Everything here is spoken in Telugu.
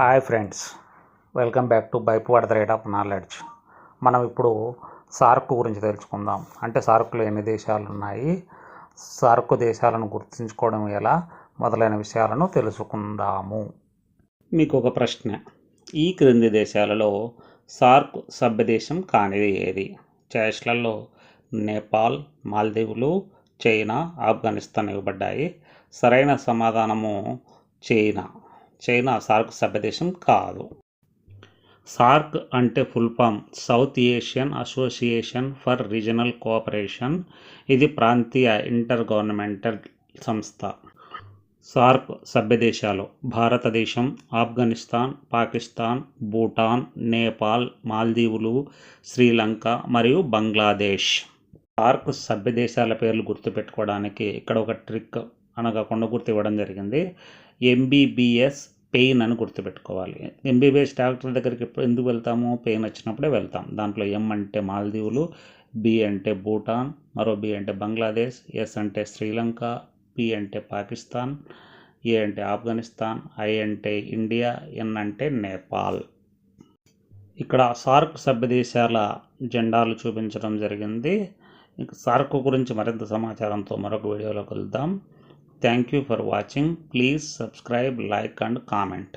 Hi friends welcome back to Byp at the rate of knowledge. మనం ఇప్పుడు సార్క్ గురించి తెలుసుకుందాం. అంటే సార్క్లో ఎన్ని దేశాలు ఉన్నాయి? సార్క్ దేశాలను గుర్తుంచుకోవడం ఎలా? మొదలైన విషయాలను తెలుసుకుందాము. మీకు ఒక ప్రశ్న. ఈ క్రింది దేశాలలో సార్క్ సభ్యదేశం కానిది ఏది? చాయిస్లలో నేపాల్ మాల్దీవులు చైనా ఆఫ్ఘనిస్తాన్ ఇవ్వబడ్డాయి. సరైన సమాధానము చైనా. చైనా సార్క్ సభ్యదేశం కాదు. సార్క్ అంటే full form South Asian Association for Regional Cooperation. ఇది ప్రాంతీయ ఇంటర్ గవర్నమెంటల్ సంస్థ. సార్క్ సభ్యదేశాలు భారతదేశం ఆఫ్ఘనిస్తాన్ పాకిస్తాన్ భూటాన్ నేపాల్ మాల్దీవులు శ్రీలంక మరియు బంగ్లాదేశ్. సార్క్ సభ్యదేశాల పేర్లు గుర్తుపెట్టుకోవడానికి ఇక్కడ ఒక ట్రిక్ అనగా కొండ గుర్తు ఇవ్వడం జరిగింది. ఎంబీబీఎస్ పెయిన్ అని గుర్తుపెట్టుకోవాలి. ఎంబీబీఎస్ డాక్టర్ దగ్గరికి ఎప్పుడు ఎందుకు వెళ్తాము? పెయిన్ వచ్చినప్పుడే వెళ్తాం. దాంట్లో ఎం అంటే మాల్దీవులు బి అంటే భూటాన్ మరో బి అంటే బంగ్లాదేశ్ ఎస్ అంటే శ్రీలంక పి అంటే పాకిస్తాన్ ఏ అంటే ఆఫ్ఘనిస్తాన్ ఐ అంటే ఇండియా ఎన్ అంటే నేపాల్. ఇక్కడ సార్క్ సభ్య దేశాల జెండాలు చూపించడం జరిగింది. సార్క్ గురించి మరింత సమాచారంతో మరొక వీడియోలో కలుద్దాం. Thank you for watching. Please subscribe, like and comment.